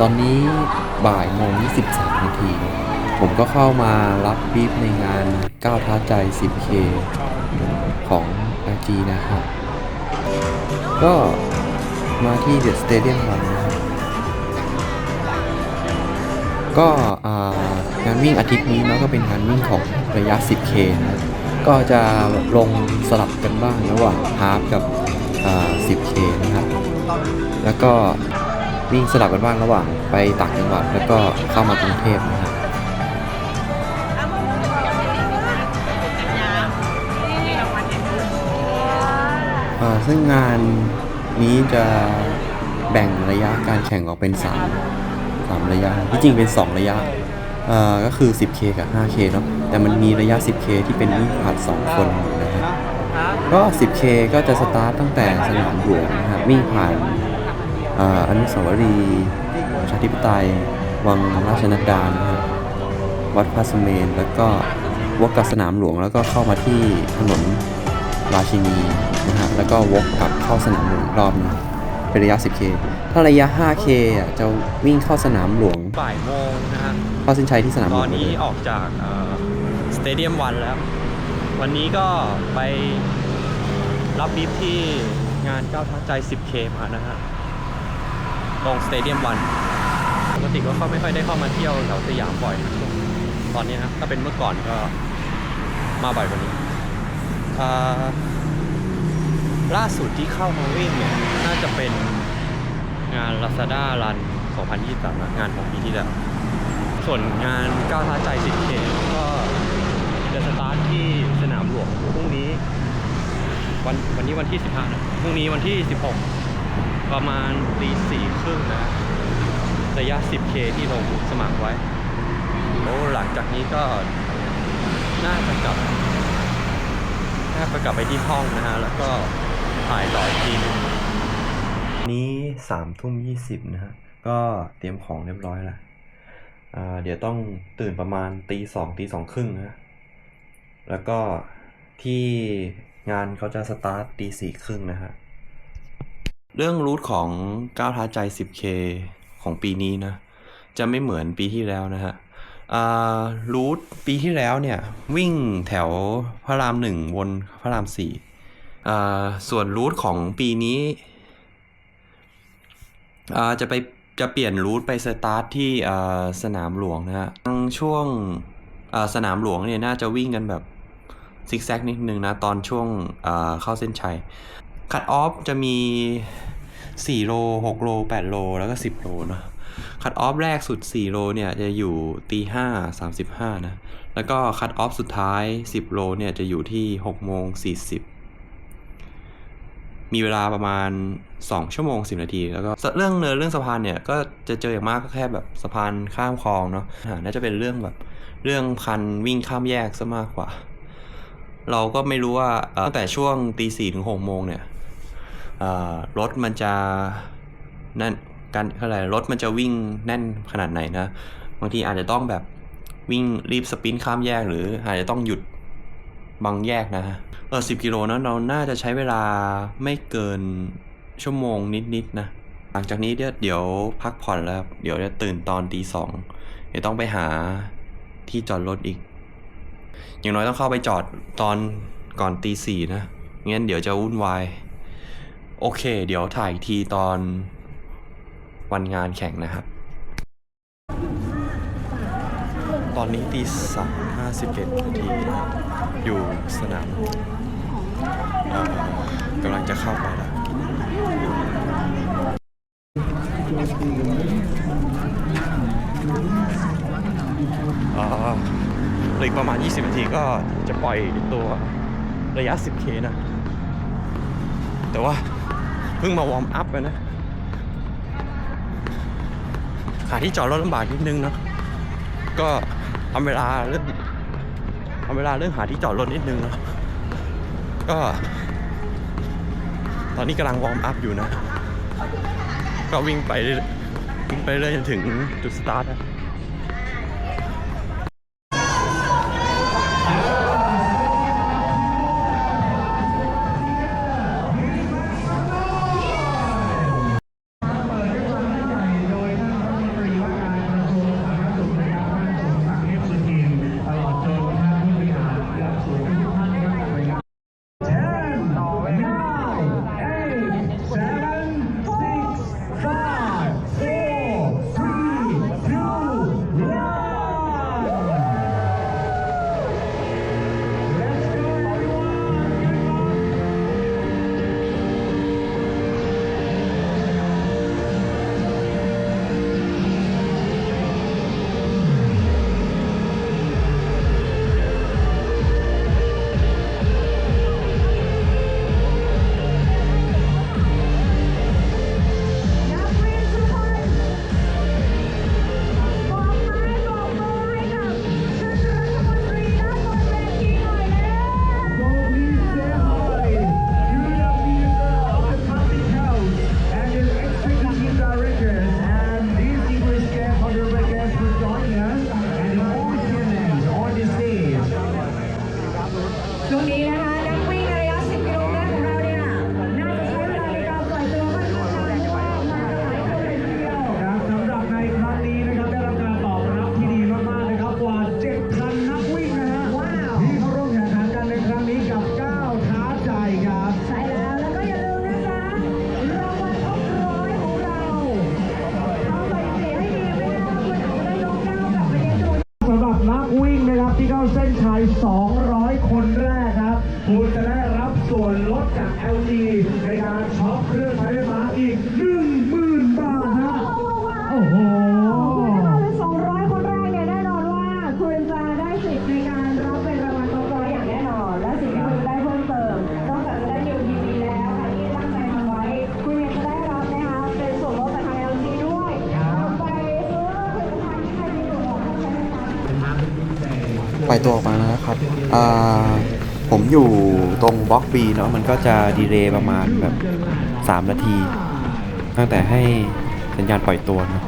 ตอนนี้บ่ายโมง23นาทีผมก็เข้ามารับบีฟในงานก้าวท้าใจ 10K ของ RG นะครับ ก็มาที่เด e สเตเดียมวันนะครับ ก็งานวิ่งอาทิตย์นี้นะก็เป็นงานวิ่งของระยะ 10K นะครับก็จะลงสลับกันบ้างระหว่างฮาฟกับ 10K นะครับ แล้วก็ วิ่งสลับกันบ้างระหว่างไปต่างจังหวัดแล้วก็เข้ามากรุงเทพนะครับอ่าซึ่งงานนี้จะแบ่งระยะการแข่งออกเป็น 3 3 ระยะ ที่จริงเป็น 2 ระยะอ่าก็คือ 10K กับ 5K เนาะแต่มันมีระยะ 10K ที่เป็นวิ่งผ่าน2คนนะครับก็ 10K ก็จะสตาร์ตตั้งแต่สนามหลวงนะครับวิ่งผ่าน อ่าอนุสาวรีย์ประชาธิปไตย วังราชนัดดานะครับวัดพระสุเมน แล้วก็วกกลับสนามหลวง แล้วก็เข้ามาที่ถนนราชินีนะฮะแล้วก็วกกลับเข้าสนามหลวงอีกรอบหนึงเป็นระยะ 10K ถ้าระยะ 5K อะจะวิ่งเข้าสนามหลวงบ่ายโมงนะฮะเข้าเส้นชัยที่สนามหตลอวนงนี้เลยออกจากสเตเดียมวันแล้ว วันนี้ก็ไปรับบิฟที่งานก้าวท้าใจ 10K มานะฮะ ตรงสเตเดียมวันปกติก็เข้าไม่ค่อยได้เข้ามาเที่ยวแถวสยามบ่อยนะช่วงตอนนี้นะถ้าเป็นเมื่อก่อนก็มาบ่อยกว่านี้ล่าสุดที่เข้ามาวิ่งเนี่ยน่าจะเป็นงาน Lazada Run 2023นะงานของปีที่แล้วส่วนงานก้าวท้าใจ 10K ก็จะสตาร์ทที่สนามหลวงพรุ่งนี้ วันวันนี้วันที่ 15นะพรุ่งนี้วันที่ 16 ประมาณตีสี่ครึ่งนะระยะ 10K ที่ลงสมัครไว้แล้วหลังจากนี้ก็น่าจะกลับน่าจะกลับไปที่ห้องนะฮะ แล้วก็ถ่ายต่ออีกทีนึงนี้สามทุ่มยี่สิบนะฮะ ก็เตรียมของเรียบร้อยล้วอ่าเดี๋ยวต้องตื่นประมาณตีสองตีสองครึ่งนะแล้วก็ที่งานเขาจะสตาร์ทตีสี่ครึ่งนะฮะ เรื่องรูทของก้าวท้าใจ 10K ของปีนี้นะ จะไม่เหมือนปีที่แล้วนะฮะรูทปีที่แล้วเนี่ย วิ่งแถวพระรามหนึ่งวนพระรามสี่ส่วนรูทของปีนี้จะไปจะเปลี่ยนรูทไปสตาร์ทที่สนามหลวงนะฮะช่วงสนามหลวงเนี่ยน่าจะวิ่งกันแบบซิกแซกนิดนึงนะ ตอนช่วงเข้าเส้นชัย คัตออฟจะมี 4 โล 6 โล 8 โล แล้วก็ 10 โลเนอะคัตออฟแรกสุด 4 โลเนี่ยจะอยู่ตีห้าสามสิบห้านะ แล้วก็คัตออฟสุดท้าย 10 โลเนี่ยจะอยู่ที่6โมง40 มีเวลาประมาณ 2 ชั่วโมง 10 นาที แล้วก็เรื่องเนินเรื่องสะพานเนี่ย ก็จะเจออย่างมากก็แค่แบบสะพานข้ามคลองเนาะน่าจะเป็นเรื่องแบบเรื่องพันวิ่งข้ามแยกซะมากกว่า เราก็ไม่รู้ว่าตั้งแต่ช่วงตีสี่ถึงหกโมงเนี่ย รถมันจะนั่นการอะไรรถมันจะวิ่งแน่นขนาดไหนนะ บางทีอาจจะต้องแบบวิ่งรีบสปินข้ามแยกหรืออาจจะต้องหยุดบางแยกนะฮะเออสิบกิโลนะเราน่าจะใช้เวลาไม่เกินชั่วโมงนิดๆนะ หลังจากนี้เดี๋ยวพักผ่อนแล้ว เดี๋ยวจะตื่นตอนตีสองเดี๋ยวต้องไปหาที่จอดรถอีก อย่างน้อยต้องเข้าไปจอดตอนก่อนตีสี่นะงั้นเดี๋ยวจะวุ่นวาย โอเค เดี๋ยวถ่ายทีตอนวันงานแข่งนะครับ ตอนนี้ตีสามห้าสิบเอ็ดนาทีอยู่สนามกำลังจะเข้าไปแล้วอ่าเหลืออีกประมาณ 20 นาทีก็จะปล่อยตัวระยะ 10K นะ แต่ว่าเพิ่งมาวอร์มอัพไปนะหาที่จอดรถลำบากนิดนึงเนอะก็ทำเวลาเรื่องทำเวลาเรื่องหาที่จอดรถนิดนึงเนอะก็ ตอนนี้กำลังวอร์มอัพอยู่นะ ก็วิ่งไปเรื่อยวิ่งไปเรื่อยจนถึงจุดสตาร์ทนะ ปล่อยตัวออกมาแล้วนะครับผมอยู่ตรงบล็อกบีเนาะมันก็จะดีเลย์ประมาณแบบ 3 นาที ตั้งแต่ให้สัญญาณปล่อยตัวนะ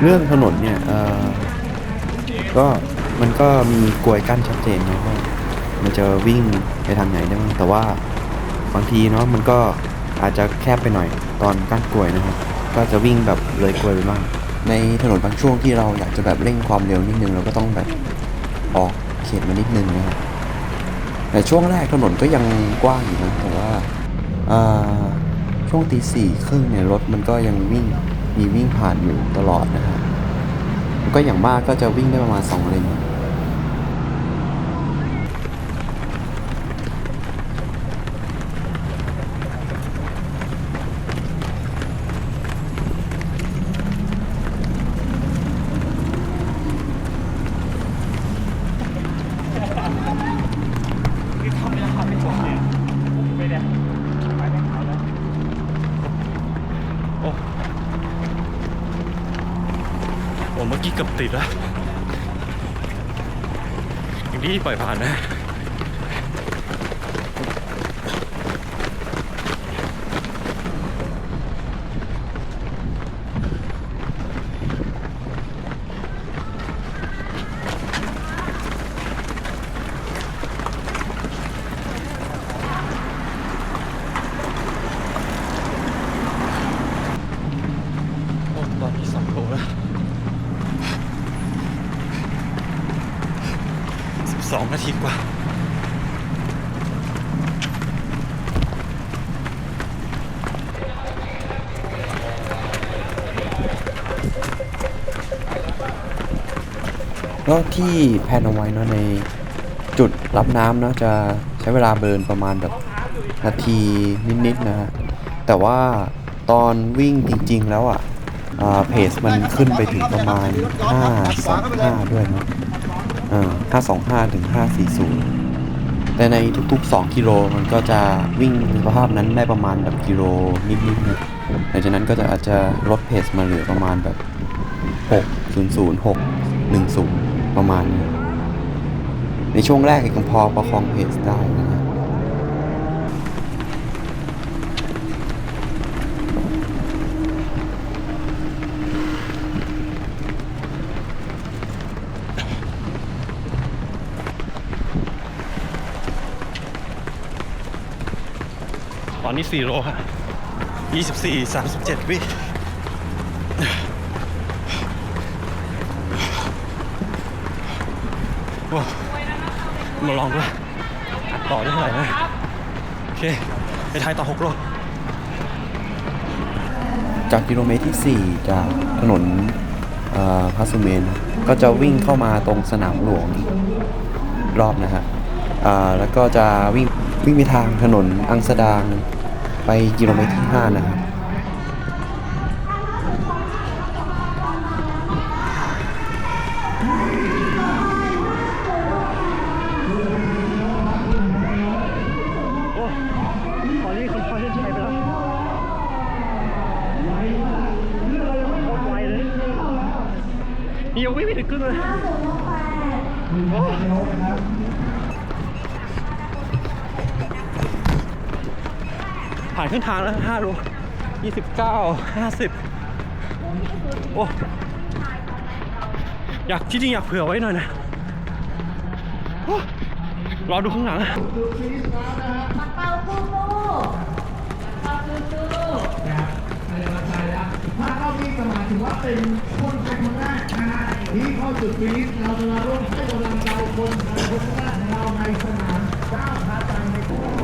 เรื่องถนนเนี่ยก็มันก็มีกลวยกั้นชัดเจนเนาะว่ามันจะวิ่งไปทางไหนได้บ้างแต่ว่าบางทีเนาะมันก็อาจจะแคบไปหน่อยตอนกั้นกลวยนะครับก็จะวิ่งแบบเลยกลวยไปบ้าง ในถนนบางช่วงที่เราอยากจะแบบเร่งความเร็วนิดนึงเราก็ต้องแบบออกเขตมานิดนึงนะครับแต่ช่วงแรกถนนก็ยังกว้างอยู่นะแต่ว่าช่วงตีสี่ครึ่งเนี่ยรถมันก็ยังวิ่งมีวิ่งผ่านอยู่ตลอดนะฮะมับก็อย่างมากก็จะวิ่งได้ประมาณสองเลน โอ้ โอ้เมื่อกี้เกือบติดแล้วอย่างนี้ปล่อยผ่านนะ โอ้ตอนนี้สองโลแล้ว สองนาทีกว่า ก็ที่แพนเอาไว้เนาะในจุดรับน้ำเนาะจะใช้เวลาเบิร์นประมาณแบบนาทีนิดๆนะฮะแต่ว่าตอนวิ่งจริงๆแล้วอะอ่าเพจมันขึ้นไปถึงประมาณ525ด้วยเนาะ ห้า525 ถึง 540 แต่ในทุก ๆ 2 กิโลมันก็จะวิ่งสภาพนั้นได้ประมาณแบบกิโลนิดๆนะหลังจากนั้นก็จะอาจจะลดเพสมาเหลือประมาณแบบ 600 610 ประมาณนี้ในช่วงแรกเองพอประคองเพสได้นะ ฮะตอนนี้4โลฮะ24 37 วิโอ้มาลองด้วยอัดต่อได้เท่าไหร่นะโอเค ไปไทยต่อ 6 โลจากกิโลเมตรที่ 4 จากถนนเอ่อพาสุเมน ก็จะวิ่งเข้ามาตรงสนามหลวงอีกรอบนะฮะอ่าแล้วก็จะวิ่งวิ่งไปทางถนนอังสดาง ไปกิโลเมตรที่ 5 นะครับโอ้ตอนนี้คุณพอเส้นชัยไปแล้วโคตรไวเลยนี่ยังวิ่งไม่ถึงครึ่งเลย ผ่านครึ่งทางแล้ว5โล29 50 โอ้อยากที่จริงอยากเผื่อไว้หน่อยนะรอดูข้างหลังถ้าเข้าที่สมาถือว่าเป็นคนไทยคนแรกนะฮะที่เข้าจุดฟินิชเราจะมาร่วมให้กำลังใจคนไทยคนแรกของเราในสนามก้าวขาตังในคู่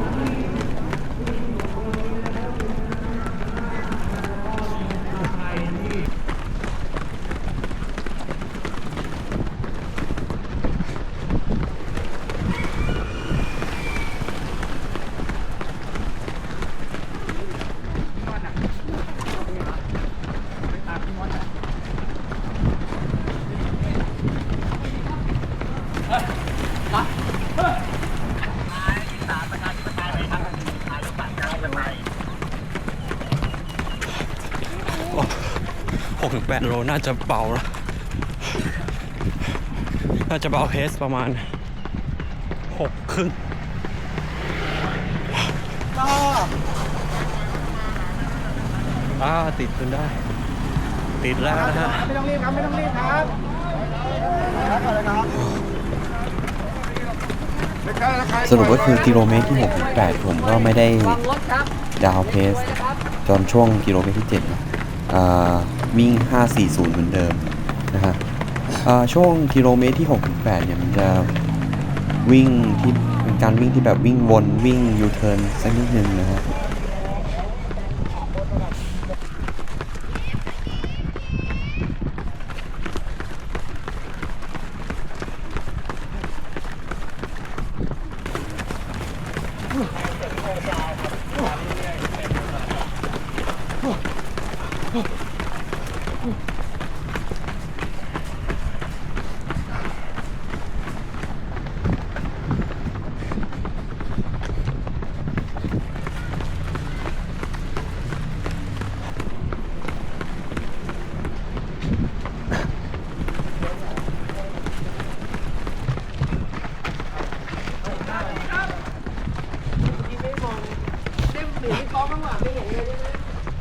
6-8โลน่าจะเบาแล้วน่าจะเบาเพสประมาณ6ครึ่งอ่าติดจนได้ ติดแล้วนะฮะไม่ต้องรีบครับ ไม่ต้องรีบครับสรุปก็คือกิโลเมตรที่6ถึง8ผมก็ไม่ได้ดาวน์เพส จนช่วงกิโลเมตรที่7นะอ่า วิ่ง 540 เหมือนเดิมนะฮะช่วงกิโลเมตรที่6ถึง8เนี่ยมันจะวิ่งที่เป็นการวิ่งที่แบบวิ่งวนวิ่งยูเทิร์นสักนิดนึงนะฮะ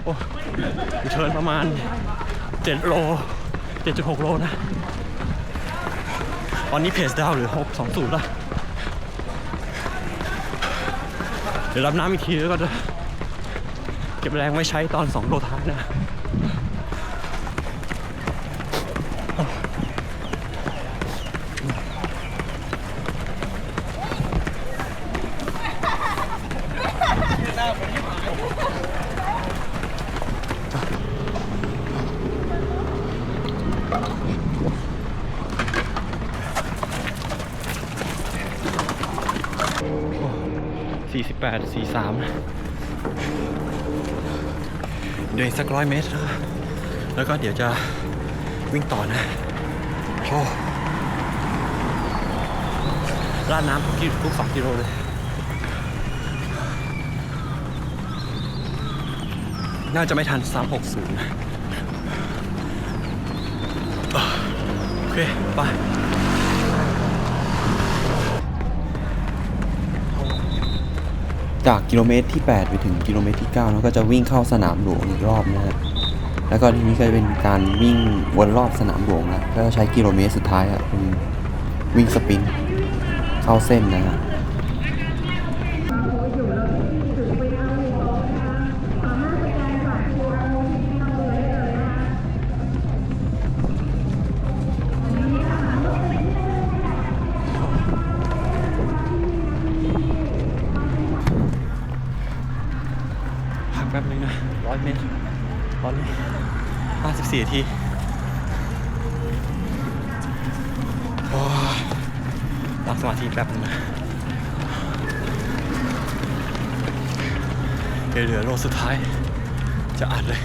โอ้เทิร์นประมาณ 7 โล 7.6 โลนะ ตอนนี้เพจดาวเหรือ 620ล้วเดี๋ยวรับน้ำอีกทีแล้วก็จะเก็บแรงไว้ใช้ตอน 2 โลท้ายนะ 48 43เดินสักร้อยเมตร แล้วก็เดี๋ยวจะวิ่งต่อนะโอ้ราดน้ำทุกกิทุกสองกิโลเลยน่าจะไม่ทัน 360นะโอเค ไป จากกิโลเมตรที่ 8 ไปถึงกิโลเมตรที่9แล้วก็จะวิ่งเข้าสนามหลวงอีกรอบนะฮะแล้วก็ทีนี้ก็จะเป็นการวิ่งวนรอบสนามหลวงนะก็ใช้กิโลเมตรสุดท้ายอะเป็นวิ่งสปินเข้าเส้นนะฮะ ป๊บนึงนะร้อยเมตรตอนนี้ห้าสิบสี่ทีโอ้ยตั้งสมาธิแป๊บนึงนะเดี๋ยวเหลือโลสุดท้าย จะอัดเลย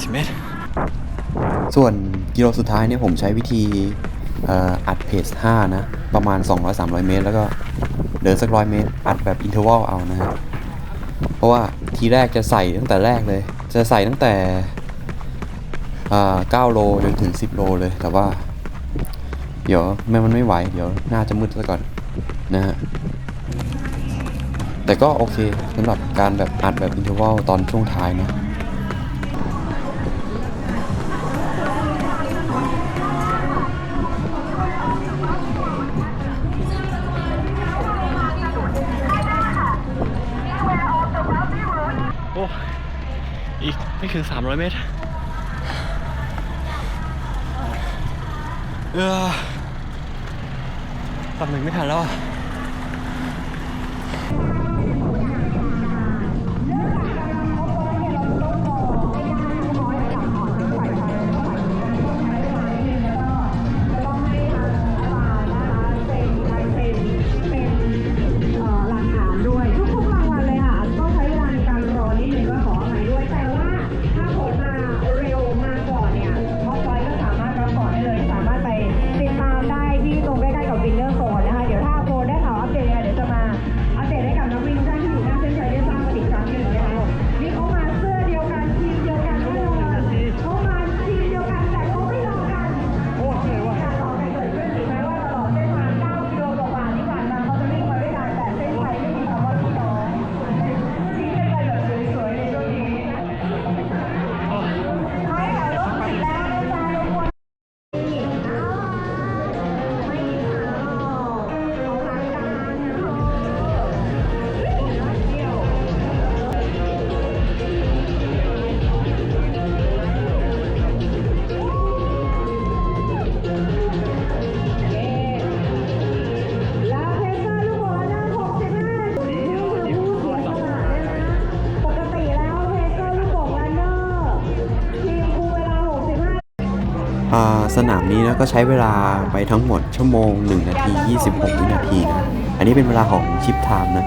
20เมตร ส่วนกิโลสุดท้ายเนี่ยผมใช้วิธีอ่ออัดเพจ5นะ ประมาณ 200-300 เมตร แล้วก็เดินสักร้อยเมตร อัดแบบอินเทอร์วัลเอานะฮะ เพราะว่าทีแรกจะใส่ตั้งแต่แรกเลย จะใส่ตั้งแต่อ่า9โลจนถึง 10 โลเลย แต่ว่า เดี๋ยวแม่มันไม่ไหว เดี๋ยวหน้าจะมืดซะก่อนนะฮะ แต่ก็โอเคสำหรับการแบบอัดแบบอินเทอร์วัลตอนช่วงท้ายนะ ถึง 300 เมตรเออตับหนึ่งไม่ทันแล้ว สนามนี้นะก็ใช้เวลาไปทั้งหมดชั่วโมง 1 นาที 26 วินาทีนะ อันนี้เป็นเวลาของชิปไทม์นะ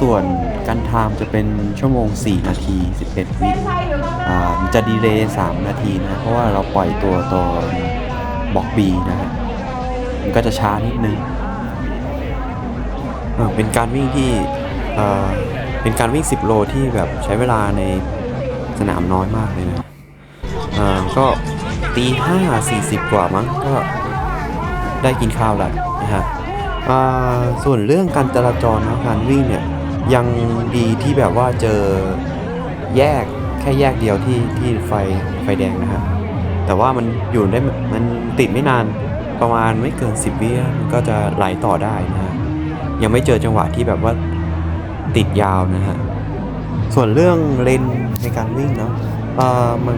ส่วนการไทม์จะเป็นชั่วโมง 4 นาที 11 วิอ่ามันจะดีเลย์ 3 นาทีนะ เพราะว่าเราปล่อยตัวตอนบ็อก B นะฮะมันก็จะช้านิดนึง เป็นการวิ่งที่เป็นการวิ่ง 10 โลที่แบบใช้เวลาในสนามน้อยมากเลยนะก็ ตีห้าสี่สิบกว่ามั้งก็ได้กินข้าวแล้วนะฮะอ่าส่วนเรื่องการจราจรนะการวิ่งเนี่ยยังดีที่แบบว่าเจอแยกแค่แยกเดียวที่ที่ไฟไฟแดงนะฮะแต่ว่ามันอยู่ได้มันติดไม่นานประมาณไม่เกิน 10วิมันก็จะไหลต่อได้นะฮะยังไม่เจอจังหวะที่แบบว่าติดยาวนะฮะส่วนเรื่องเลนในการวิ่งเนาะอ่อมัน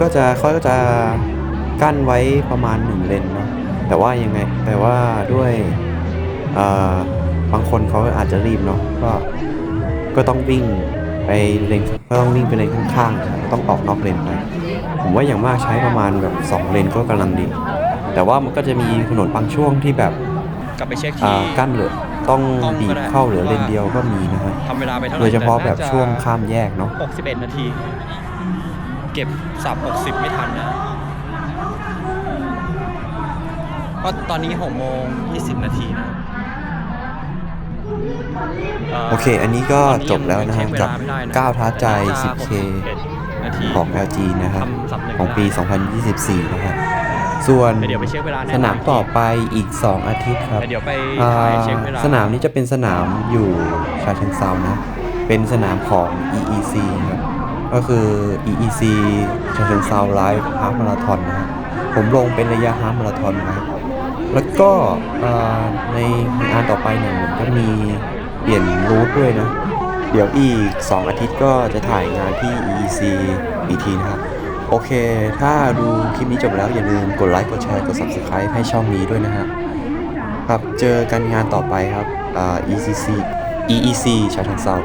ก็จะเขาก็จะกั้นไว้ประมาณหนึ่งเลนเนาะแต่ว่ายังไงแต่ว่าด้วยเอ่อบางคนเขาอาจจะรีบเนาะก็ก็ต้องวิ่งไปเลนก็ต้องวิ่งไปเลนข้างๆนะครับต้องออกนอกเลนไปผมว่าอย่างมากใช้ประมาณแบบสองเลนก็กำลังดี แต่ว่ามันก็จะมีถนนบางช่วงที่แบบกลับไปเช็คอ่าที่กั้นเหลือต้องห้องก็บีบได้เข้าเหลือเลนเดียวก็มีนะฮะทำเวลาไปเท่าไหร่โดยเฉพาะแต่แบน่บจช่วงข้ามแยกเนาะ61 นาที เก็บสับ60 ไม่ทันนะก็ตอนนี้6โมง20 นาทีนะโอเค อันนี้ก็ตอนนี้จบแล้วนะฮะยังเช็คเวกับลาไม่ได้นะก้าวท้าใจน่าจะ 10K 61นาทีของ LG นะครับทำสับหนึ่งของปีไม่ได้2024 นะฮะส่วนแต่เดี๋ยวไปเช็คเวลาแน่สนามต่อไปอีก 2 อาทิตย์ครับแต่เดี๋ยวไปอ่าถ่ายเช็คเวลาสนามนี้จะเป็นสนามอยู่ชาเชิงเซานะ เป็นสนามของ EEC ครับ ก็คือ EEC ชาเชิงเซาไลฟ์ฮาล์มาราธอนนะฮะผมลงเป็นระยะฮาล์มาราธอนไว้แล้วก็ในงานต่อไปเนี่ยผมจะมีเปลี่ยนรูทด้วยนะ เดี๋ยวอีก 2 อาทิตย์ก็จะถ่ายงานที่ EEC อีกทีนะครับ โอเค ถ้าดูคลิปนี้จบแล้วอย่าลืมกดไลค์กดแชร์กด Subscribe ให้ช่องนี้ด้วยนะฮะครับเจอกันงานต่อไปครับอ่า ECC EEC ชาทังเซา